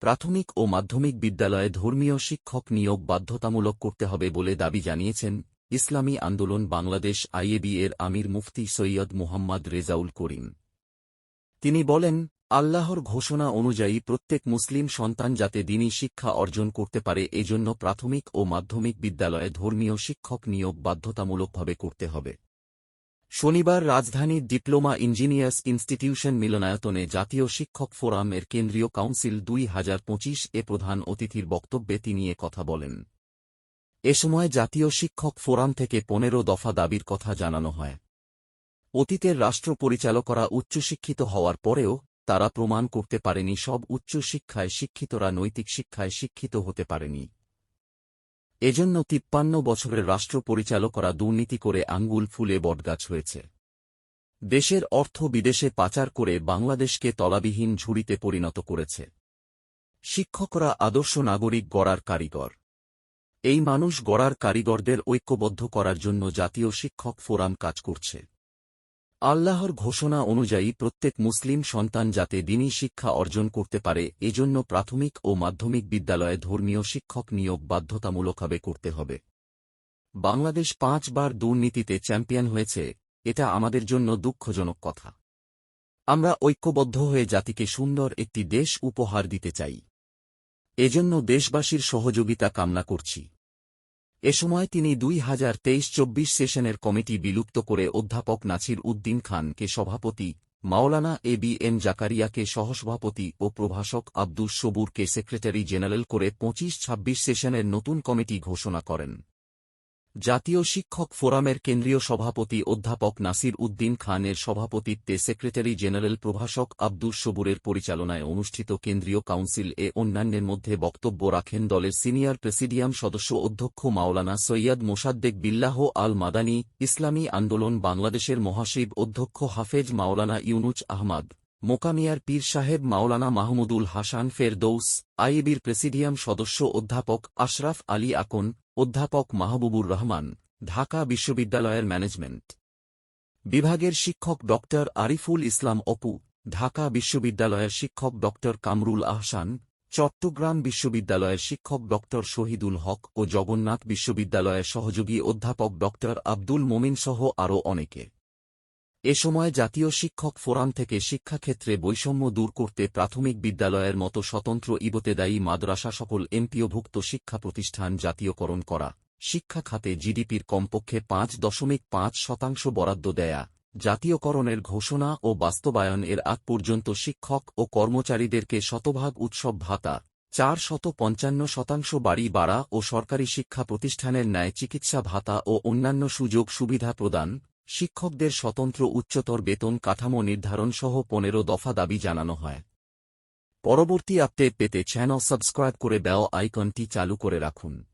প্রাথমিক ও মাধ্যমিক বিদ্যালয়ে ধর্মীয় শিক্ষক নিয়োগ বাধ্যতামূলক করতে হবে বলে দাবি জানিয়েছেন ইসলামী আন্দোলন বাংলাদেশ আইএবি এর আমির মুফতি সৈয়দ মুহাম্মদ রেজাউল করিম। তিনি বলেন, আল্লাহর ঘোষণা অনুযায়ী প্রত্যেক মুসলিম সন্তান যাতে দিনী শিক্ষা অর্জন করতে পারে এজন্য প্রাথমিক ও মাধ্যমিক বিদ্যালয়ে ধর্মীয় শিক্ষক নিয়োগ বাধ্যতামূলকভাবে করতে হবে। শনিবার রাজধানীর ডিপ্লোমা ইঞ্জিনিয়ার্স ইনস্টিটিউশন মিলনায়তনে জাতীয় শিক্ষক ফোরাম এর কেন্দ্রীয় কাউন্সিল দুই হাজার পঁচিশ এ প্রধান অতিথির বক্তব্যে তিনি এ কথা বলেন। এ সময় জাতীয় শিক্ষক ফোরাম থেকে পনেরো দফা দাবির কথা জানানো হয়। অতীতের রাষ্ট্র পরিচালকরা উচ্চশিক্ষিত হওয়ার পরেও তারা প্রমাণ করতে পারেনি সব উচ্চশিক্ষায় শিক্ষিতরা নৈতিক শিক্ষায় শিক্ষিত হতে পারেনি। এজন্য তিপ্পান্ন বছরের রাষ্ট্র পরিচালকরা দুর্নীতি করে আঙ্গুল ফুলে বটগাছ হয়েছে। দেশের অর্থ বিদেশে পাচার করে বাংলাদেশকে তলাবিহীন ঝুড়িতে পরিণত করেছে। শিক্ষকরা আদর্শ নাগরিক গড়ার কারিগর। এই মানুষ গড়ার কারিগরদের ঐক্যবদ্ধ করার জন্য জাতীয় শিক্ষক ফোরাম কাজ করছে। আল্লাহর ঘোষণা অনুযায়ী প্রত্যেক মুসলিম সন্তান যাতে দিনী শিক্ষা অর্জন করতে পারে, এজন্য প্রাথমিক ও মাধ্যমিক বিদ্যালয়ে ধর্মীয় শিক্ষক নিয়োগ বাধ্যতামূলকভাবে করতে হবে। বাংলাদেশ পাঁচবার দুর্নীতিতে চ্যাম্পিয়ন হয়েছে, এটা আমাদের জন্য দুঃখজনক কথা। আমরা ঐক্যবদ্ধ হয়ে জাতিকে সুন্দর একটি দেশ উপহার দিতে চাই। এজন্য দেশবাসীর সহযোগিতা কামনা করছি। এ সময় তিনি দুই হাজার তেইশ চব্বিশ সেশনের কমিটি বিলুপ্ত করে অধ্যাপক নাছির উদ্দিন খানকে সভাপতি, মাওলানা এ বি এম জাকারিয়াকে সহসভাপতি ও প্রভাষক আব্দুস সবুরকে সেক্রেটারি জেনারেল করে পঁচিশ ছাব্বিশ সেশনের নতুন কমিটি ঘোষণা করেন। জাতীয় শিক্ষক ফোরামের কেন্দ্রীয় সভাপতি অধ্যাপক নাসির উদ্দিন খানের সভাপতিত্বে সেক্রেটারি জেনারেল প্রভাষক আব্দুস সবুরের পরিচালনায় অনুষ্ঠিত কেন্দ্রীয় কাউন্সিল এ অন্যান্যের মধ্যে বক্তব্য রাখেন দলের সিনিয়র প্রেসিডিয়াম সদস্য অধ্যক্ষ মাওলানা সৈয়দ মোসাদ্দেক বিল্লাহ আল মাদানী ইসলামী আন্দোলন বাংলাদেশের মহাশিব অধ্যক্ষ হাফেজ মাওলানা ইউনুচ আহমদ, মোকামিয়ার পীর সাহেব মাওলানা মাহমুদুল হাসান ফেরদৌস আইবির প্রেসিডিয়াম সদস্য অধ্যাপক আশরাফ আলী আকন অধ্যাপক মাহবুবুর রহমান, ঢাকা বিশ্ববিদ্যালয়ের ম্যানেজমেন্ট। বিভাগের শিক্ষক ড আরিফুল ইসলাম অপু, ঢাকা বিশ্ববিদ্যালয়ের শিক্ষক ড কামরুল আহসান, চট্টগ্রাম বিশ্ববিদ্যালয়ের শিক্ষক ড শহীদুল হক ও জগন্নাথ বিশ্ববিদ্যালয়ের সহযোগী অধ্যাপক ড আব্দুল মোমিন সহ আরও অনেকে। এ সময় জাতীয় শিক্ষক ফোরাম থেকে শিক্ষাক্ষেত্রে বৈষম্য দূর করতে প্রাথমিক বিদ্যালয়ের মতো স্বতন্ত্র ইবতেদায়ী মাদ্রাসা সকল এমপিওভুক্ত শিক্ষা প্রতিষ্ঠান জাতীয়করণ করা। শিক্ষা খাতে জিডিপির কমপক্ষে পাঁচ দশমিক পাঁচ শতাংশ বরাদ্দ দেয়া। জাতীয়করণের ঘোষণা ও বাস্তবায়ন এর আগ পর্যন্ত শিক্ষক ও কর্মচারীদেরকে শতভাগ উৎসব ভাতা, চার শত পঞ্চান্ন শতাংশ বাড়ি বাড়া ও সরকারি শিক্ষা প্রতিষ্ঠানের ন্যায় চিকিৎসা ভাতা ও অন্যান্য সুযোগ সুবিধা প্রদান। শিক্ষকদের স্বতন্ত্র উচ্চতর বেতন কাঠামো নির্ধারণ সহ পনেরো দফা দাবি জানানো হয়। পরবর্তী আপডেট পেতে চ্যানেল সাবস্ক্রাইব করে বেল আইকনটি চালু করে রাখুন।